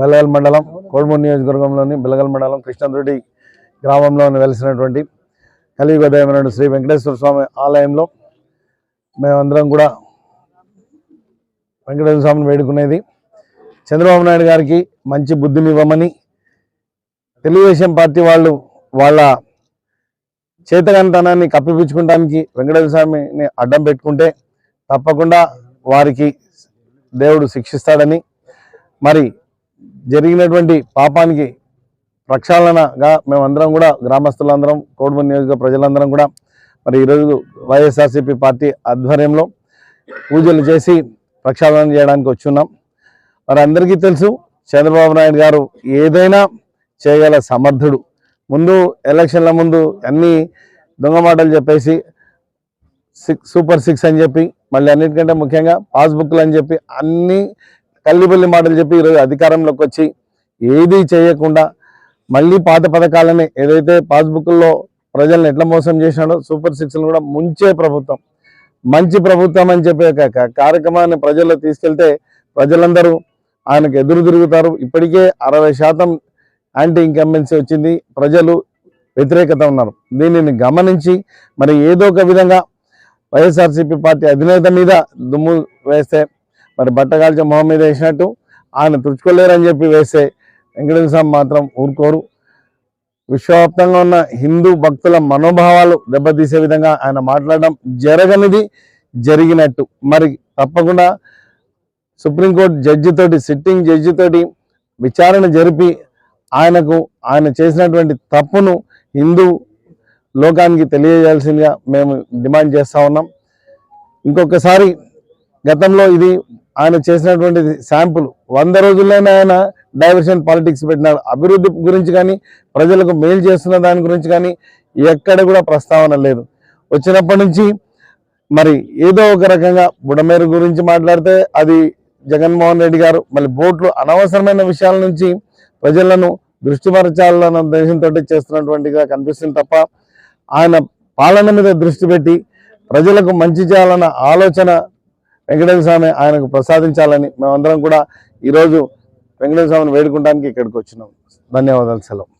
బెలగల్ మండలం కోడమూరు నియోజకవర్గంలోని బెలగల్ మండలం కృష్ణంతుడి గ్రామంలో వెలిసినటువంటి కలియుగదయమైన శ్రీ వెంకటేశ్వర స్వామి ఆలయంలో మేమందరం కూడా వెంకటేశ్వర స్వామిని వేడుకునేది. చంద్రబాబు నాయుడు గారికి మంచి బుద్ధిని ఇవ్వమని తెలుగుదేశం పార్టీ వాళ్ళు వాళ్ళ చేతగంతనాన్ని కప్పిపుచ్చుకోవడానికి వెంకటేశ్వర స్వామిని అడ్డం పెట్టుకుంటే తప్పకుండా వారికి దేవుడు శిక్షిస్తాడని మరి జరిగినటువంటి పాపానికి ప్రక్షాళనగా మేమందరం కూడా గ్రామస్తులందరం కోడుమూరు నియోజక ప్రజలందరం కూడా మరి ఈరోజు వైఎస్ఆర్సీపీ పార్టీ ఆధ్వర్యంలో పూజలు చేసి ప్రక్షాళన చేయడానికి వచ్చున్నాం. మరి అందరికీ తెలుసు చంద్రబాబు నాయుడు గారు ఏదైనా చేయగల సమర్థుడు. ముందు ఎలక్షన్ల ముందు అన్నీ దొంగ మాటలు చెప్పేసి సిక్స్ సూపర్ సిక్స్ అని చెప్పి మళ్ళీ అన్నిటికంటే ముఖ్యంగా పాస్బుక్లు అని చెప్పి అన్నీ కల్లిబల్లి మాటలు చెప్పి ఈరోజు అధికారంలోకి వచ్చి ఏది చేయకుండా మళ్ళీ పాత పథకాలని ఏదైతే పాస్బుక్లో ప్రజల్ని ఎట్లా మోసం చేసినాడో సూపర్ సిక్స్లు కూడా ముంచే ప్రభుత్వం. మంచి ప్రభుత్వం అని చెప్పే కార్యక్రమాన్ని ప్రజల్లో తీసుకెళ్తే ప్రజలందరూ ఆయనకు ఎదురు తిరుగుతారు. ఇప్పటికే అరవై శాతం యాంటీ ఇంకంబెన్సీ వచ్చింది. ప్రజలు వ్యతిరేకత ఉన్నారు. దీనిని గమనించి మరి ఏదో ఒక విధంగా వైఎస్ఆర్సీపీ పార్టీ అధినేత మీద దుమ్ము వేస్తే మరి బట్టగాల్చే మొహం మీద వేసినట్టు ఆయన తుడుచుకోలేరని చెప్పి వేస్తే వెంకటేశ్వర స్వామి మాత్రం ఊరుకోరు. విశ్వవ్యాప్తంగా ఉన్న హిందూ భక్తుల మనోభావాలు దెబ్బతీసే విధంగా ఆయన మాట్లాడడం జరగనిది జరిగినట్టు. మరి తప్పకుండా సుప్రీంకోర్టు జడ్జితోటి సిట్టింగ్ జడ్జితోటి విచారణ జరిపి ఆయనకు ఆయన చేసినటువంటి తప్పును హిందూ లోకానికి తెలియజేయాల్సిందిగా మేము డిమాండ్ చేస్తా ఉన్నాం. ఇంకొకసారి గతంలో ఇది ఆయన చేసినటువంటి శాంపుల్. వంద రోజుల్లోనే ఆయన డైవర్షన్ పాలిటిక్స్ పెట్టినాడు అభివృద్ధి గురించి కానీ ప్రజలకు మేలు చేస్తున్న దాని గురించి కానీ ఎక్కడ కూడా ప్రస్తావన లేదు. వచ్చినప్పటి నుంచి మరి ఏదో ఒక రకంగా బుడమేరు గురించి మాట్లాడితే అది జగన్మోహన్ రెడ్డి గారు మళ్ళీ బోట్లు అనవసరమైన విషయాల నుంచి ప్రజలను దృష్టిపరచాలన్న ఉద్దేశంతో చేస్తున్నటువంటిగా కనిపిస్తుంది తప్ప ఆయన పాలన మీద దృష్టి పెట్టి ప్రజలకు మంచి చేయాలన్న ఆలోచన వెంకటేశ్వర స్వామి ఆయనకు ప్రసాదించాలని మేమందరం కూడా ఈరోజు వెంకటేశ్వర స్వామిని వేడుకుంటానికి ఇక్కడికి వచ్చినాం. ధన్యవాదాలు సెలవు.